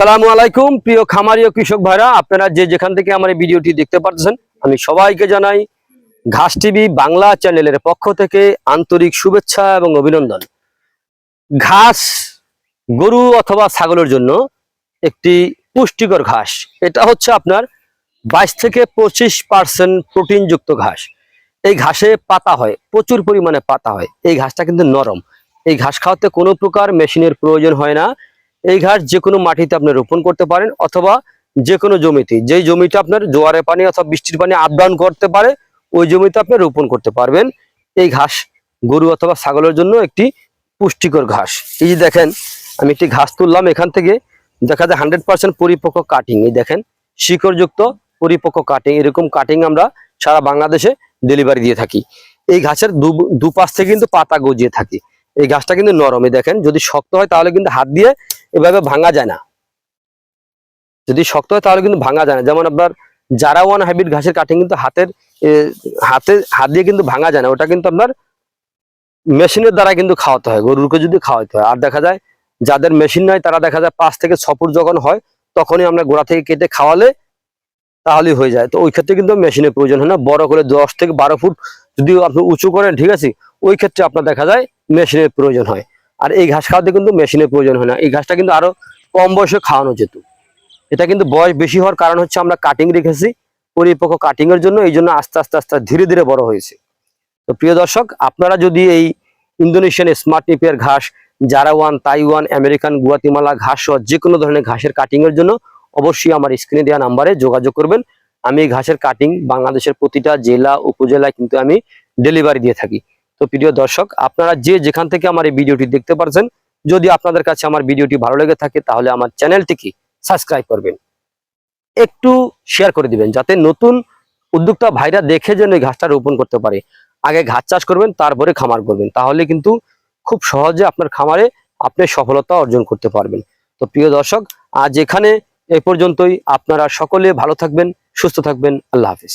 সালামু আলাইকুম, প্রিয় খামারি ও কৃষক ভাইরা, আপনারা যে যেখান থেকে আমার এই ভিডিওটি দেখতে পাচ্ছেন আমি সবাইকে জানাই ঘাস টিভি বাংলা চ্যানেলের পক্ষ থেকে আন্তরিক শুভেচ্ছা এবং অভিনন্দন। ঘাস, গরু অথবা ছাগলের জন্য একটি পুষ্টিকর ঘাস। এটা হচ্ছে আপনার বাইশ থেকে পঁচিশ পার্সেন্ট প্রোটিনযুক্ত ঘাস। এই ঘাসে পাতা হয়, প্রচুর পরিমাণে পাতা হয়। এই ঘাসটা কিন্তু নরম। এই ঘাস খাওয়াতে কোনো প্রকার মেশিনের প্রয়োজন হয় না। এই ঘাস যে কোনো মাটিতে আপনি রোপণ করতে পারেন অথবা যে কোনো জমিতে। যেই জমিটা আপনার জোয়ারের পানি অথবা বৃষ্টির পানি আপ ডাউন করতে পারে, ওই জমিতে আপনি রোপণ করতে পারবেন। এই ঘাস গরু অথবা ছাগলের জন্য একটি পুষ্টিকর ঘাস। এই যে দেখেন, আমি একটি ঘাস তুললাম এখান থেকে। দেখা যায় হান্ড্রেড পার্সেন্ট পরিপক্ক কাটিং এই দেখেন, শিকড়যুক্ত পরিপক্ক কাটিং এরকম কাটিং আমরা সারা বাংলাদেশে ডেলিভারি দিয়ে থাকি। এই ঘাসের দুপাশ থেকে কিন্তু পাতা গজিয়ে থাকে। এই ঘাসটা কিন্তু নরম। দেখেন, যদি শক্ত হয় তাহলে কিন্তু হাত দিয়ে এভাবে ভাঙা যায় না। যদি শক্ত হয় তাহলে কিন্তু ভাঙা যায় না। যেমন আপনার জারা ওয়ান হাইব্রিড ঘাসের কাটিং কিন্তু হাতের হাতে, হাত দিয়ে কিন্তু ভাঙা যায় না। ওটা কিন্তু আপনার মেশিনের দ্বারা কিন্তু খাওয়াতে হয়। গরুকে যদি খাওয়াতে হয়। আর দেখা যায় যাদের মেশিন নাই, তারা দেখা যায় পাঁচ থেকে ছ ফুট যখন হয়, তখনই আমরা গোড়া থেকে কেটে খাওয়ালে তাহলেই হয়ে যায়। তো ওই ক্ষেত্রে কিন্তু মেশিনের প্রয়োজন হয় না। বড় করে দশ থেকে বারো ফুট যদি আপনি উঁচু করেন, ঠিক আছে? ওই ক্ষেত্রে আপনার দেখা যায় মেশিনের প্রয়োজন হয়। আর এই ঘাস খাওয়াতে কিন্তু মেশিনের প্রয়োজন হয় না। এই ঘাসটা কিন্তু আরও কম বয়সে খাওয়ানো যেত। এটা কিন্তু বয়স বেশি হওয়ার কারণ হচ্ছে আমরা কাটিং রেখেছি। পরিপক্ক কাটিং এর জন্য এই জন্য আস্তে আস্তে আস্তে ধীরে ধীরে বড় হয়েছে। তো প্রিয় দর্শক, আপনারা যদি এই ইন্দোনেশিয়ান স্মার্ট নিপিয়ার ঘাস জারাওয়ান তাইওয়ান আমেরিকান গুয়াতিমালা ঘাস সহ যে কোনো ধরনের ঘাসের কাটিং এর জন্য অবশ্যই আমার স্ক্রিনে দেওয়া নাম্বারে যোগাযোগ করবেন। আমি এই ঘাসের কাটিং বাংলাদেশের প্রতিটা জেলা, উপজেলায় কিন্তু আমি ডেলিভারি দিয়ে থাকি। তো প্রিয় দর্শক, আপনারা যে যেখান থেকে আমার এই ভিডিওটি দেখতে পারছেন, যদি আপনাদের কাছে আমার ভিডিওটি ভালো লেগে থাকে, তাহলে আমার চ্যানেলটিকে সাবস্ক্রাইব করবেন। একটু শেয়ার করে দিবেন, যাতে নতুন উদ্যোক্তা ভাইরা দেখে যেন এই ঘাসটা রোপণ করতে পারে। আগে ঘাস চাষ করবেন, তারপরে খামার করবেন। তাহলে কিন্তু খুব সহজে আপনার খামারে আপনি সফলতা অর্জন করতে পারবেন। তো প্রিয় দর্শক, আজ এখানে এ পর্যন্তই। আপনারা সকলে ভালো থাকবেন, সুস্থ থাকবেন। আল্লাহ হাফিজ।